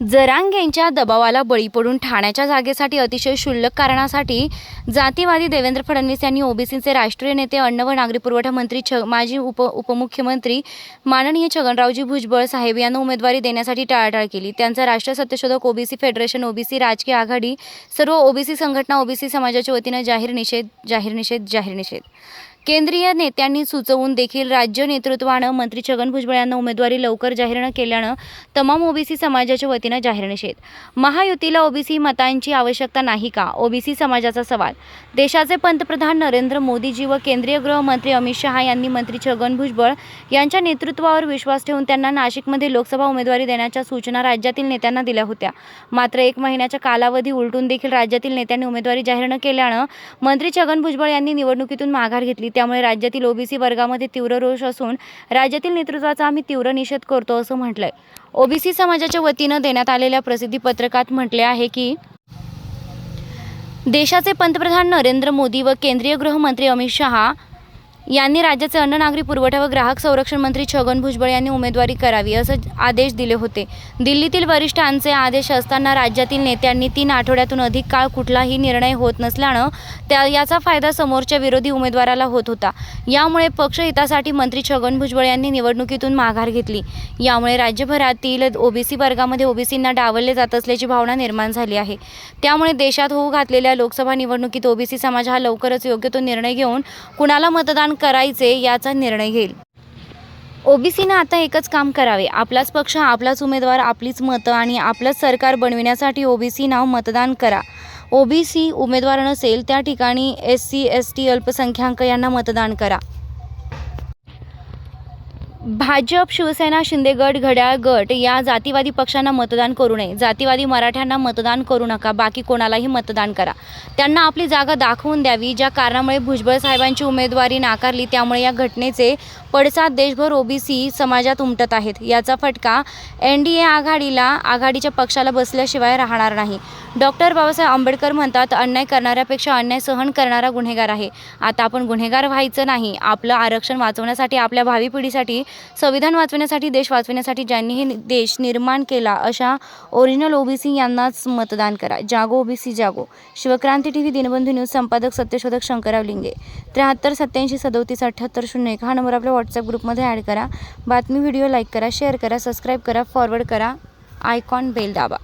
जरांगेंच्या दबावाला बळी पडून ठाण्याच्या जागेसाठी अतिशय क्षुल्लक कारणासाठी जातीवादी देवेंद्र फडणवीस यांनी ओबीसीचे राष्ट्रीय नेते अन्न व नागरी पुरवठा मंत्री छ माजी उप उपमुख्यमंत्री माननीय छगनरावजी भुजबळ साहेब यांना उमेदवारी देण्यासाठी टाळाटाळ केली. त्यांचा राष्ट्रीय सत्यशोधक ओबीसी फेडरेशन ओबीसी राजकीय आघाडी सर्व ओबीसी संघटना ओबीसी समाजाच्या वतीनं जाहीर निषेध जाहीर निषेध जाहीर निषेध. केंद्रीय नेत्यांनी सुचवून देखील राज्य नेतृत्वानं मंत्री छगन भुजबळ यांना उमेदवारी लवकर जाहीर न केल्यानं तमाम ओबीसी समाजाच्या वतीनं जाहीर निषेध. महायुतीला ओबीसी मतांची आवश्यकता नाही का? ओबीसी समाजाचा सवाल. देशाचे पंतप्रधान नरेंद्र मोदीजी व केंद्रीय गृहमंत्री अमित शहा यांनी मंत्री छगन भुजबळ यांच्या नेतृत्वावर विश्वास ठेवून त्यांना नाशिकमध्ये लोकसभा उमेदवारी देण्याच्या सूचना राज्यातील नेत्यांना दिल्या होत्या. मात्र एक महिन्याच्या कालावधी उलटून देखील राज्यातील नेत्यांनी उमेदवारी जाहीर न केल्यानं मंत्री छगन भुजबळ यांनी निवडणुकीतून माघार घेतली. त्यामुळे राज्यातील ओबीसी वर्गामध्ये तीव्र रोष असून राज्यातील नेतृत्वाचा आम्ही तीव्र निषेध करतो असं म्हटलंय. ओबीसी समाजाच्या वतीनं देण्यात आलेल्या प्रसिद्धी पत्रकात म्हटले आहे की देशाचे पंतप्रधान नरेंद्र मोदी व केंद्रीय गृहमंत्री अमित शहा यांनी राज्याचे अन्न नागरी पुरवठा व ग्राहक संरक्षण मंत्री छगन भुजबळ यांनी उमेदवारी करावी असे आदेश दिले होते. दिल्लीतील वरिष्ठांचे आदेश असताना राज्यातील नेत्यांनी तीन आठवड्यातून अधिक काळ कुठलाही निर्णय होत नसल्यानं त्या याचा फायदा समोरच्या विरोधी उमेदवाराला होत होता. यामुळे पक्षहितासाठी मंत्री छगन भुजबळ यांनी निवडणुकीतून माघार घेतली. यामुळे राज्यभरातील ओबीसी वर्गामध्ये ओबीसींना डावलले जात असल्याची भावना निर्माण झाली आहे. त्यामुळे देशात होऊ घातलेल्या लोकसभा निवडणुकीत ओबीसी समाज हा लवकरच योग्य तो निर्णय घेऊन कुणाला मतदान करायचे याचा निर्णय घेईल. ओबीसीनं आता एकच काम करावे. आपलाच पक्ष आपलाच उमेदवार आपलीच मतं आणि आपलंच सरकार बनविण्यासाठी ओबीसी नाव मतदान करा. ओबीसी उमेदवार नसेल त्या ठिकाणी एस सी एस टी अल्पसंख्याक यांना मतदान करा. भाजप शिवसेना शिंदे गट घड्याळ गट या जातीवादी पक्षांना मतदान करू नये. जातीवादी मराठ्यांना मतदान करू नका. बाकी कोणालाही मतदान करा. त्यांना आपली जागा दाखवून द्यावी. ज्या कारणामुळे भुजबळ साहेबांची उमेदवारी नाकारली त्यामुळे या घटनेचे पडसाद देशभर ओबीसी समाजात उमटत आहेत. याचा फटका एन डी ए आघाडीला आघाडीच्या पक्षाला बसल्याशिवाय राहणार नाही. डॉक्टर बाबासाहेब आंबेडकर म्हणतात अन्याय करणाऱ्यापेक्षा अन्याय सहन करणारा गुन्हेगार आहे. आता आपण गुन्हेगार व्हायचं नाही. आपलं आरक्षण वाचवण्यासाठी आपल्या भावी पिढीसाठी संविधान वाचवण्यासाठी देश वाचवण्यासाठी ज्यांनी हे देश निर्माण केला अशा ओरिजिनल ओबीसी यांनाच मतदान करा. जागो ओबीसी जागो. Shivkranti T V Dinbandhu news संपादक सत्यशोधक शंकरराव लिंगे. त्र्याहत्तर सत्याऐंशी सदोतीस अठ्ठ्याहत्तर शून्य एक. हा नंबर आपल्या व्हॉट्सअप ग्रुपमध्ये ॲड करा. बातमी व्हिडिओ लाईक करा शेअर करा सबस्क्राईब करा फॉरवर्ड करा. आयकॉन बेल दाबा.